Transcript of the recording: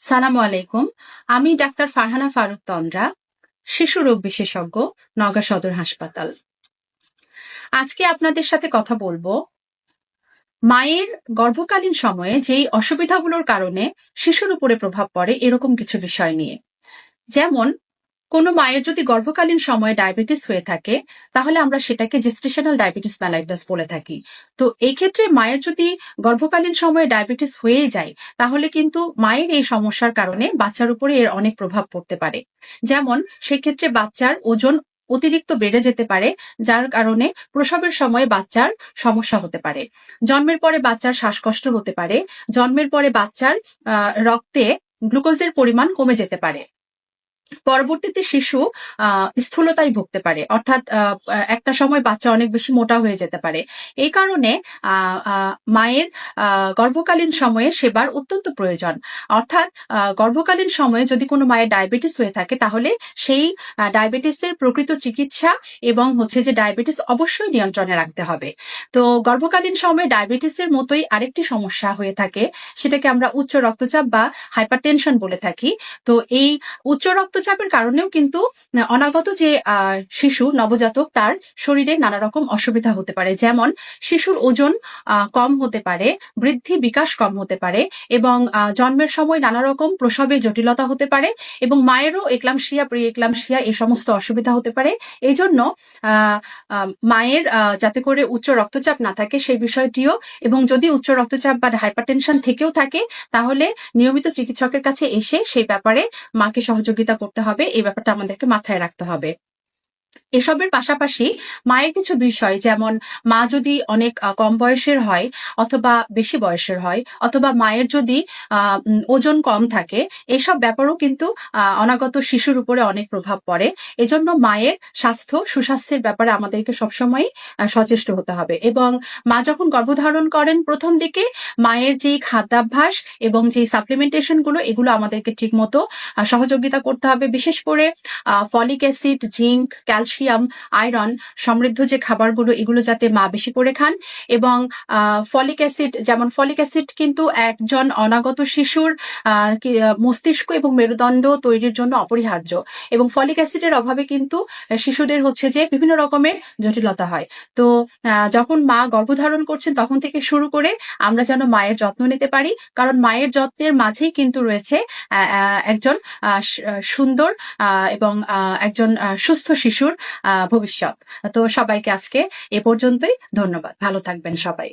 সালামু আলাইকুম। আমি ডাক্তার ফারহানা ফারুক তন্দ্রা, শিশু রোগ বিশেষজ্ঞ নগা সদর হাসপাতাল। আজকে আপনাদের সাথে কথা বলব মায়ের গর্ভকালীন সময়ে যেই অসুবিধাগুলোর কারণে শিশুর উপরে প্রভাব পড়ে এরকম কিছু বিষয় নিয়ে। যেমন কোনো মায়ের যদি গর্ভকালীন সময়ে ডায়াবেটিস হয়ে থাকে, তাহলে আমরা সেটাকে জেস্টেশনাল ডায়াবেটিস ম্যালাইটাস বলে থাকি। তো এই ক্ষেত্রে মায়ের যদি গর্ভকালীন সময়ে ডায়াবেটিস হয়ে যায়, তাহলে কিন্তু মায়ের এই সমস্যার কারণে বাচ্চার উপরে এর অনেক প্রভাব পড়তে পারে। যেমন, সেক্ষেত্রে বাচ্চার ওজন অতিরিক্ত বেড়ে যেতে পারে, যার কারণে প্রসবের সময় বাচ্চার সমস্যা হতে পারে। জন্মের পরে বাচ্চার শ্বাসকষ্ট হতে পারে, জন্মের পরে বাচ্চার রক্তে গ্লুকোজের পরিমাণ কমে যেতে পারে। পরবর্তীতে শিশু আহ, স্থূলতায় ভুগতে পারে। অর্থাৎ একটা সময় বাচ্চা অনেক বেশি মোটা হয়ে যেতে পারে। এই কারণে মায়ের গর্ভকালীন সময়ে সেবার অত্যন্ত প্রয়োজন। অর্থাৎ গর্ভকালীন সময়ে যদি কোনো মায়ের ডায়াবেটিস হয়ে থাকে তাহলে সেই ডায়াবেটিসের প্রকৃত চিকিৎসা এবং হচ্ছে যে ডায়াবেটিস অবশ্যই নিয়ন্ত্রণে রাখতে হবে। তো গর্ভকালীন সময়ে ডায়াবেটিসের মতোই আরেকটি সমস্যা হয়ে থাকে সেটাকে আমরা উচ্চ রক্তচাপ বা হাইপারটেনশন বলে থাকি। তো এই উচ্চ রক্তচাপের কারণেও কিন্তু অনাগত যে শিশু, নবজাতক, তার শরীরে নানা রকম অসুবিধা হতে পারে। যেমন, শিশুর ওজন কম হতে পারে, বৃদ্ধি বিকাশ কম হতে পারে এবং জন্মের সময় নানা রকম প্রসবে জটিলতা হতে পারে এবং মায়েরও একলামশিয়া প্রি একলামশিয়া এই সমস্ত অসুবিধা হতে পারে। এই জন্য মায়ের যাতে করে উচ্চ রক্তচাপ না থাকে সেই বিষয়টিও এবং যদি উচ্চ রক্তচাপ বা হাইপারটেনশন থেকেও থাকে, তাহলে নিয়মিত চিকিৎসকের কাছে এসে সেই ব্যাপারে মাকে সহযোগিতা করতে হবে এই ব্যাপারটা আমাদেরকে মাথায় রাখতে হবে। এসবের পাশাপাশি মায়ের কিছু বিষয়, যেমন মা যদি অনেক কম বয়সের হয় অথবা বেশি বয়সের হয়, অথবা মায়ের যদি ওজন কম থাকে, এসব ব্যাপারও কিন্তু অনাগত শিশুর উপরে অনেক প্রভাব পড়ে। এজন্য মায়ের স্বাস্থ্য, সুস্বাস্থ্যের ব্যাপারে আমাদেরকে সবসময় সচেষ্ট হতে হবে। এবং মা যখন গর্ভধারণ করেন, প্রথম দিকে মায়ের যেই খাদ্যাভ্যাস এবং যেই সাপ্লিমেন্টেশনগুলো, এগুলো আমাদেরকে ঠিক মতো সহযোগিতা করতে হবে। বিশেষ করে folic acid, zinc, calcium iron সমৃদ্ধ যে খাবারগুলো, এগুলো যাতে মা বেশি করে খান এবং ফলিক অ্যাসিড, যেমন ফলিক অ্যাসিড কিন্তু একজন অনাগত শিশুর মস্তিষ্ক এবং মেরুদণ্ড তৈরির জন্য অপরিহার্য এবং ফলিক অ্যাসিডের অভাবে কিন্তু শিশুদের হচ্ছে যে বিভিন্ন রকমের জটিলতা হয়। তো যখন মা গর্ভধারণ করছেন তখন থেকে শুরু করে আমরা যেন মায়ের যত্ন নিতে পারি, কারণ মায়ের যত্নের মাঝেই কিন্তু রয়েছে একজন সুন্দর এবং একজন সুস্থ শিশুর ভবিষ্যৎ। তো সবাইকে আজকে এ পর্যন্তই। ধন্যবাদ। ভালো থাকবেন সবাই।